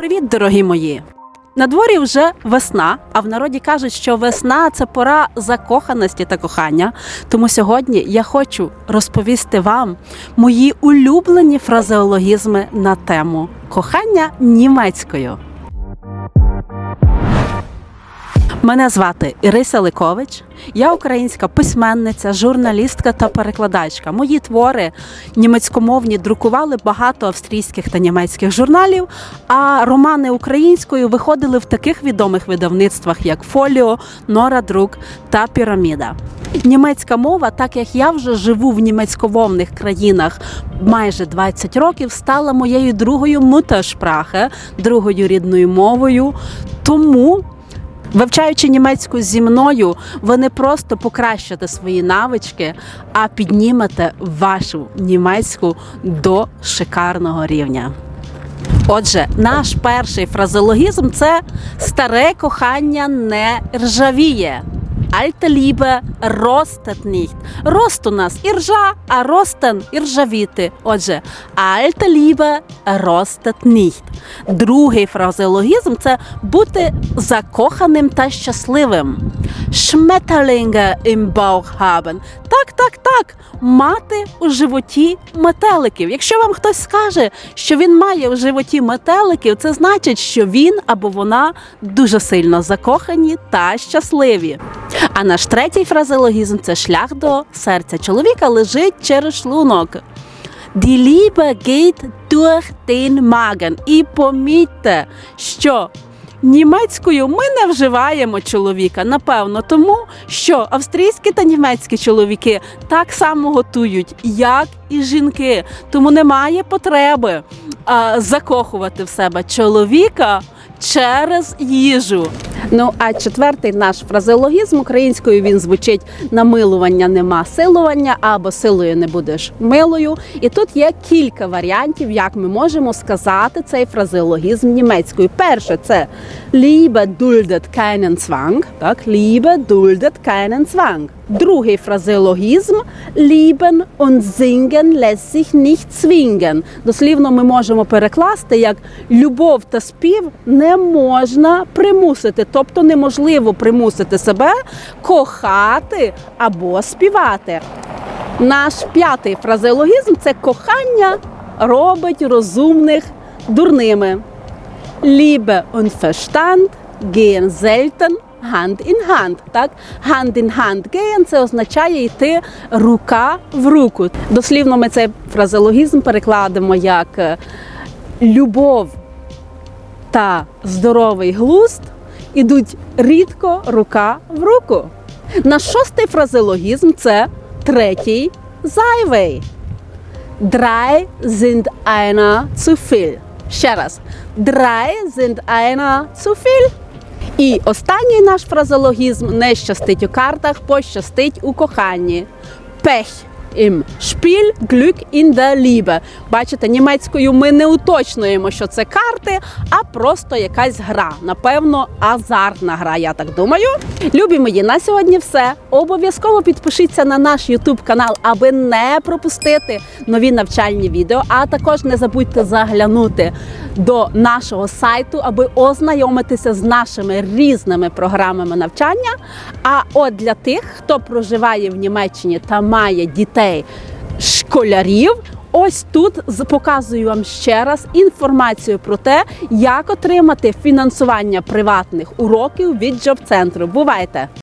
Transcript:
Привіт, дорогі мої! На дворі вже весна, а в народі кажуть, що весна це пора закоханості та кохання. Тому сьогодні я хочу розповісти вам мої улюблені фразеологізми на тему кохання німецькою. Мене звати Ірися Ликович. Я українська письменниця, журналістка та перекладачка. Мої твори німецькомовні друкували багато австрійських та німецьких журналів, а романи українською виходили в таких відомих видавництвах, як Фоліо, Нора Друк та Піраміда. Німецька мова, так як я вже живу в німецькомовних країнах майже 20 років, стала моєю другою муттершпрахе, другою рідною мовою. Тому Вивчаючи німецьку зі мною, ви не просто покращите свої навички, а піднімете вашу німецьку до шикарного рівня. Отже, наш перший фразеологізм це старе кохання не ржавіє. Alte Liebe rostet nicht. Рост у нас іржа, а ростен іржавіти. Отже, Alte Liebe rostet nicht. Другий фразеологізм це бути закоханим та щасливим. Schmetterlinge im Bauch haben. Так, так, так. Мати у животі метеликів. Якщо вам хтось скаже, що він має у животі метеликів, це значить, що він або вона дуже сильно закохані та щасливі. А наш третій фразеологізм це шлях до серця чоловіка лежить через шлунок. Die Liebe geht durch den Magen. І помітьте, що німецькою ми не вживаємо чоловіка, напевно, тому що австрійські та німецькі чоловіки так само готують, як і жінки. Тому немає потреби а, закохувати в себе чоловіка через їжу. Ну а четвертий наш фразеологізм українською він звучить намилування нема силування або силою не будеш милою. І тут є кілька варіантів, як ми можемо сказати цей фразеологізм німецькою. Перше це Liebe duldet keinen Zwang. Так, Liebe duldet keinen Zwang. Другий фразеологізм Lieben und singen lässt sich. Дослівно ми можемо перекласти як любов та спів не можна примусити, тобто неможливо примусити себе кохати або співати. Наш п'ятий фразеологізм це кохання робить розумних дурними. Liebe und Verstand hand in hand. Так? Hand in hand gehen – це означає йти рука в руку. Дослівно ми цей фразеологізм перекладемо як е, любов та здоровий глузд ідуть рідко рука в руку. Наш шостий фразеологізм це третій зайвий. Drei sind einer zu viel. Ще раз. Drei sind einer zu viel. І останній наш фразеологізм не щастить у картах, пощастить у коханні. Im Spiel, Glück in der Liebe. Бачите, німецькою ми не уточнюємо, що це карти, а просто якась гра. Напевно, азартна гра, я так думаю. Любі мої, на сьогодні все. Обов'язково підпишіться на наш YouTube канал, аби не пропустити нові навчальні відео. А також не забудьте заглянути до нашого сайту, аби ознайомитися з нашими різними програмами навчання. А от для тих, хто проживає в Німеччині та має дітей школярів. Ось тут показую вам ще раз інформацію про те, як отримати фінансування приватних уроків від джоб центру. Бувайте!